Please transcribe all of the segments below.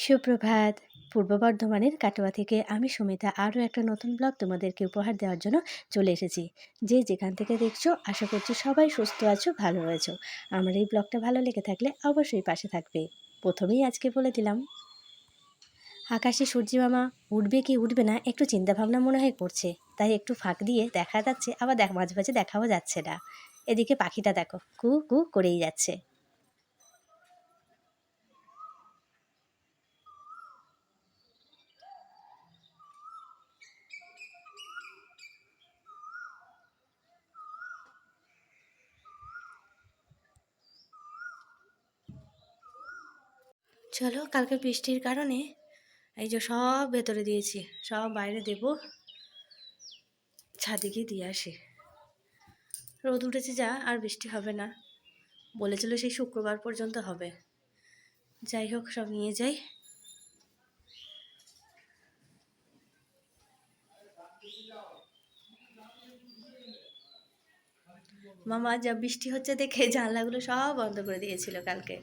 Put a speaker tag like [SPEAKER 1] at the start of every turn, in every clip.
[SPEAKER 1] সুপ্রভাত। পূর্ব বর্ধমানের কাটোয়া থেকে আমি সুমিতা। আরও একটা নতুন ব্লগ তোমাদেরকে উপহার দেওয়ার জন্য চলে এসেছি। যে যেখান থেকে দেখছ, আশা করছি সবাই সুস্থ আছো, ভালো রয়েছো। আমার এই ব্লগটা ভালো লেগে থাকলে অবশ্যই পাশে থাকবে। প্রথমেই আজকে বলে দিলাম, আকাশে সূর্যি মামা উঠবে কি উঠবে না একটু চিন্তাভাবনা মনে হয় করছে তাই একটু ফাঁক দিয়ে দেখা যাচ্ছে, আবার দেখ মাঝে মাঝে দেখাও যাচ্ছে না। এদিকে পাখিটা দেখো, কু কু করেই যাচ্ছে। চলো কালকে বৃষ্টির কারণে এই যে সব ভেতরে দিয়েছি, সব বাইরে দেব। ছাদে গিয়ে দিয়ে আসি। রোদ উঠেছে যা, আর বৃষ্টি হবে না। বলেছিল সেই শুক্রবার পর্যন্ত হবে। যাই হোক, সব নিয়ে যাই। মামা, যা বৃষ্টি হচ্ছে দেখে জানলাগুলো সব বন্ধ করে দিয়েছিল কালকে।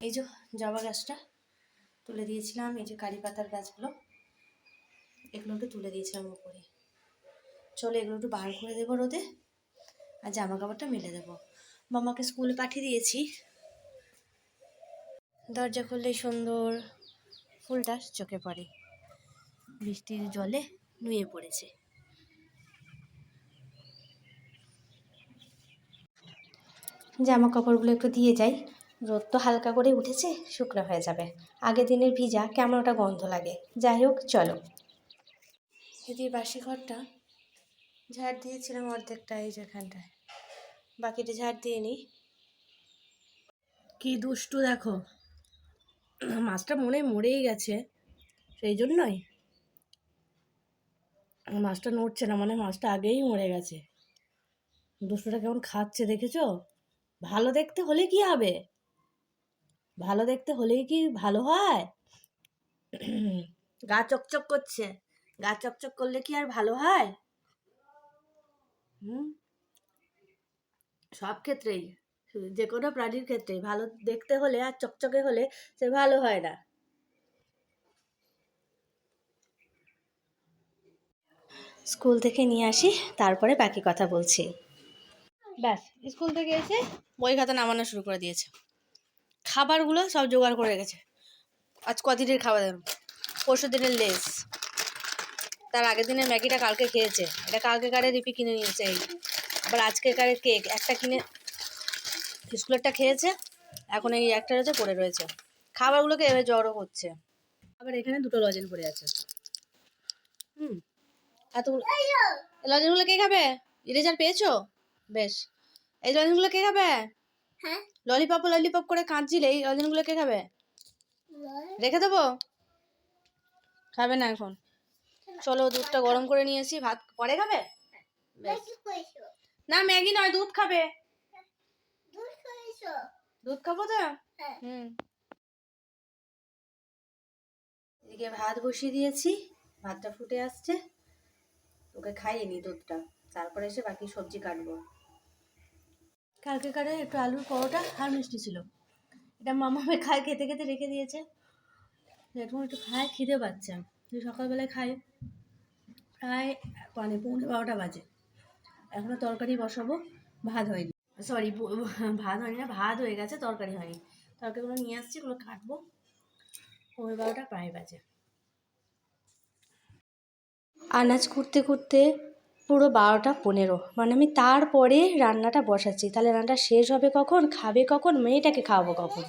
[SPEAKER 1] এই যে জবা গাছটা তুলে দিয়েছিলাম, এই যে কারি পাতার গাছগুলো, এগুলো একটু তুলে দিয়েছিলাম উপরে। চলো এগুলো একটু বার করে দেবো রোদে আর জামা কাপড়টা মেলে দেবো। মামাকে স্কুলে পাঠিয়ে দিয়েছি। দরজা খুললেই সুন্দর ফুলটা চোখে পড়ে। বৃষ্টির জলে নুয়ে পড়েছে। জামা কাপড়গুলো একটু দিয়ে যাই। রোদ তো হালকা করে উঠেছে শুকনো হয়ে যাবে। আগের দিনের ভিজা কেমন ওটা গন্ধ লাগে। যাই হোক চলো। এদিকে বাসি ঘরটা ঝাড় দিয়েছিলাম অর্ধেকটা এই যেখানটায় বাকিটা ঝাড় দিয়ে নিই। কি দুষ্টু দেখো। মাছটা মনে মরেই গেছে সেই জন্যই। মাছটা নড়ছে না মানে মাছটা আগেই মরে গেছে। দুষ্টুটা কেমন খাচ্ছে দেখেছ? ভালো দেখতে হলে কি হবে? ভালো দেখতে হলেই কি ভালো হয়? গা চকচক করছে। গা চকচক করলে কি আর ভালো হয়? হুম? সব ক্ষেত্রেই। যে কোনো প্রাণীর ক্ষেত্রেই। ভালো দেখতে হলে আর চকচকে হলে সে ভালো হয় না। স্কুল থেকে নিয়ে আসি, তারপরে বাকি কথা বলছি। ব্যাস, স্কুল থেকে এসে বই খাতা নামানো শুরু করে দিয়েছে। খাবারগুলো সব জোগাড় করে রেখেছে। আজ কদিনের খাবার দেন পরশু দিনের লেস। তার আগের দিনের ম্যাগিটা কালকে খেয়েছে। এটা কালকে কারে রিপি কিনে নিয়েছে এই। আবার আজকে কারে কেক। একটা কিনে স্কুলেরটা খেয়েছে। এখন এই একটা রয়েছে, পড়ে রয়েছে। খাবারগুলোকে এভাবে জড়ো হচ্ছে আবার এখানে দুটো লজেন পড়ে আছে। হুম। এতগুলো লজেনগুলো কে খাবে? ইরেজার পেয়েছ? বেশ। এই লজেনগুলো কে খাবে?
[SPEAKER 2] হ্যাঁ?
[SPEAKER 1] ললিপপ ললিপপ করে কাঁদছিলে এই লজেনগুলো কে খাবে? রেখে দেবো? খাবে না এখন। চলো দুধটা গরম করে নিয়েছি ভাত পরে খাবে? না ম্যাগি নয় দুধ খাবে।
[SPEAKER 2] দুধ
[SPEAKER 1] দুধ খাব তো?
[SPEAKER 2] হ্যাঁ।
[SPEAKER 1] হুম। এদিকে ভাত বসিয়ে দিয়েছি ভাতটা ফুটে আসছে। ওকে খাইয়ে নি দুধটা তারপরে এসে বাকি সবজি কাটবো। কালকে কারে একটু আলুর পরোটা আর মিষ্টি ছিল। এটা মামা আমি খায়, খেতে খেতে রেখে দিয়েছে। এখন একটু খায়, খিদে পাচ্ছে। তুই সকালবেলায় খাই প্রায় মানে পৌনে বারোটা বাজে। এখনও তরকারি বসাবো, ভাত হয়নি। সরি ভাত হয়নি না, ভাত হয়ে গেছে, তরকারি হয়নি। তরকারিগুলো নিয়ে আসছি, ওগুলো কাটবো। পৌনে বারোটা প্রায় বাজে। আনাজ করতে কুটতে পুরো বারোটা পনেরো। মানে আমি তারপরে রান্নাটা বসাচ্ছি। তাহলে রান্নাটা শেষ হবে কখন? খাবে কখন? মেয়েটাকে খাওয়াবো কখন?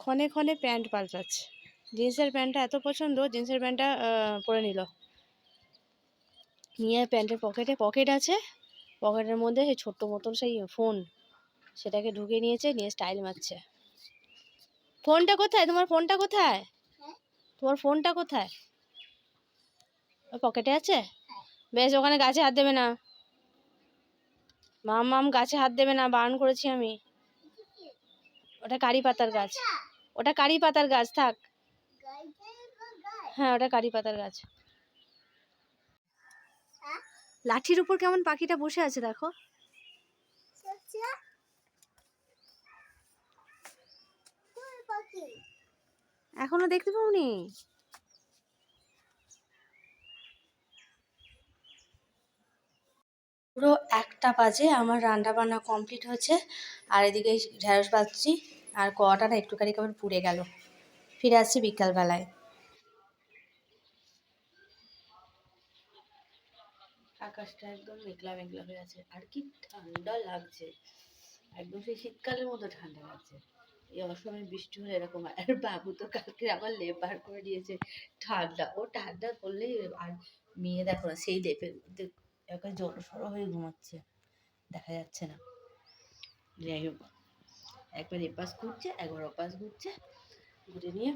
[SPEAKER 1] ক্ষণে ক্ষণে প্যান্ট পাল্টাচ্ছে। জিন্সের প্যান্টটা এত পছন্দ জিন্সের প্যান্টটা পরে নিল। নিয়ে প্যান্টের পকেটে পকেট আছে। পকেটের মধ্যে সেই ছোট্ট মতন সেই ফোন সেটাকে ঢুকে নিয়েছে নিয়ে স্টাইল মারছে। ফোনটা কোথায়? তোমার ফোনটা কোথায়? তোমার ফোনটা কোথায়? পকেটে আছে? বেশ, ওখানে গাছে হাত দেবে না। মাম মাম, গাছে হাত দেবে না, বারণ করেছি আমি। ওটা কারি পাতার গাছ। ওটা কারি পাতার গাছ, থাক। হ্যাঁ ওটা কারি পাতার গাছ। লাঠির উপর কেমন পাখিটা বসে আছে, দেখো। এখনও দেখতে পাওনি? পুরো একটা বাজে আমার রান্না বান্না কমপ্লিট হচ্ছে আর এদিকে ঢ্যাঁড়স বাজছি আর কটা না একটুখানি কেমন পুড়ে গেল। ফিরে আসছি বিকালবেলায়। আকাশটা একদম মেঘলা মেঘলা হয়ে আছে। আর কি ঠান্ডা লাগছে। একদম সেই শীতকালের মতো ঠান্ডা লাগছে। এই অসময়ে বৃষ্টি হলে এরকম আর বাবু তো কালকে আবার লেপ বার করে দিয়েছে। ঠান্ডা। ও ঠান্ডা করলেই আর মেয়ে দেখো না, সেই লেপের একে জড়ো সড়ো হয়ে ঘুমাচ্ছে। দেখা যাচ্ছে না। যাই হোক, একবার এপাশ ঘুরছে, একবার ওপাশ ঘুরছে। ঘুরে নিয়ে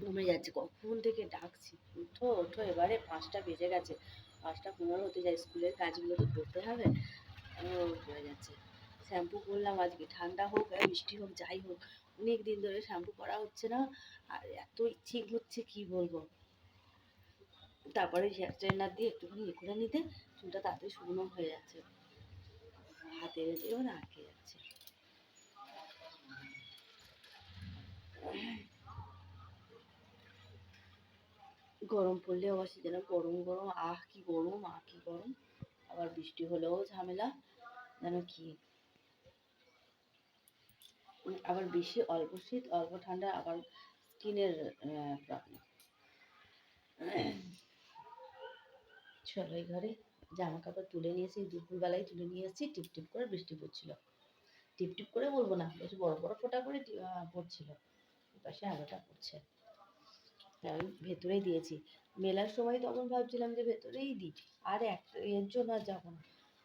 [SPEAKER 1] ঘুমিয়ে যাচ্ছে। কখন থেকে ডাকছি? উঠো ওঠো এবারে পাঁচটা বেজে গেছে। পাঁচটা পনেরো হতে যায় স্কুলের কাজগুলো তো করতে হবে। হয়ে যাচ্ছে। শ্যাম্পু করলাম আজকে। ঠান্ডা হোক, আর বৃষ্টি হোক, যাই হোক, অনেক দিন ধরে শ্যাম্পু করা হচ্ছে না। আর এত ইচ্ছে হচ্ছে কি বলব? তারপরে হেয়ার স্ট্রেটনার দিয়ে একটুখানি ইয়ে করে নিতে, চুলটা তাড়াতাড়ি শুকনো হয়ে যাচ্ছে। হাতে না আটকে যাচ্ছে। গরম পড়লে আবার সে যেন গরম গরম, আহ কি গরম, আহ কি গরম। আবার বৃষ্টি হলেও ঝামেলা, যেন কি। আবার বেশি অল্প শীত, অল্প ঠান্ডা, আবার স্কিনের প্রবলেম চলো এই ঘরে জামা কাপড় তুলে নিয়েছি, দুপুরবেলায় তুলে নিয়ে এসেছি, টিপ টিপ করে বৃষ্টি পড়ছিল। টিপ টিপ করে বলব না, বেশ বড় বড় ফোঁটা করে পড়ছিল। পাশে আলোটা পড়ছে। আমি ভেতরেই দিয়েছি। মেলার সময় তখন ভাবছিলাম যে ভেতরেই দিই, আর এক এর জন্য আর যাব না।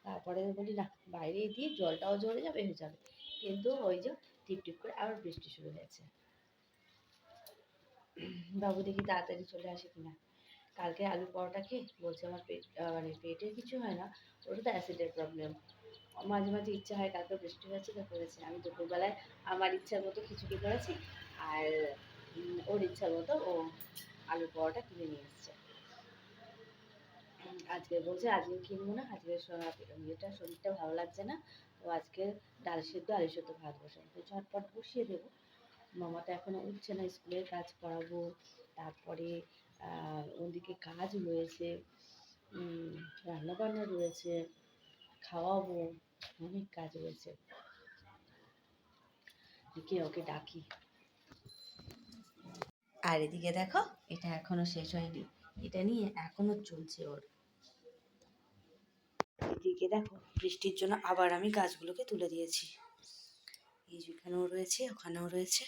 [SPEAKER 1] তারপরে বলি, না, বাইরেই দিয়ে জলটাও ঝরে যাবে, হয়ে যাবে। কিন্তু ওই যে টিপ টিপ করে আবার বৃষ্টি শুরু হয়েছে। বাবু দেখি তাড়াতাড়ি চলে আসে কিনা। কালকে আলু পরোটা খেয়ে বলছে আমার পেট মানে পেটে কিছু হয় না, ওটা তো অ্যাসিডের প্রবলেম মাঝে মাঝে ইচ্ছা হয় কালকে বৃষ্টি হয়েছে তো করেছে আমি দুপুরবেলায় আমার ইচ্ছার মতো খিচুড়ি করেছি আর ওর ইচ্ছার মতো ও আলু পরোটা কিনে নিয়ে এসছে। আজকে বলছে, আজকে কিনবো না, আজকে ইয়েটা শরীরটা ভালো লাগছে না, তো আজকে ডাল সেদ্ধ, আলু সেদ্ধ ভাত বসাবো। তো ঝটপট বসিয়ে দেবো। মামা তো এখনও উঠছে না, স্কুলের কাজ করাবো, তারপরে আহ, ওদিকে কাজ রয়েছে উম, রান্না বান্না রয়েছে খাওয়াবো অনেক কাজ রয়েছে। এদিকে ওকে ডাকি। আর এদিকে দেখো এটা এখনও শেষ হয়নি। এটা নিয়ে এখনও চলছে ওর। এদিকে দেখো বৃষ্টির জন্য আবার আমি গাছগুলোকে তুলে দিয়েছি। এই যেখানেও রয়েছে ওখানেও রয়েছে।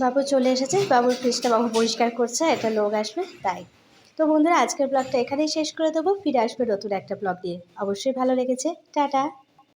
[SPEAKER 1] বাবু চলে এসেছে। বাবুর ফ্রিজটা বাবু পরিষ্কার করছে, একটা লোক আসবে, তাই। তো বন্ধুরা, আজকের ব্লগটা এখানেই শেষ করে দেবো। ফিরে আসবে নতুন একটা ব্লগ দিয়ে অবশ্যই ভালো লেগেছে। টাটা।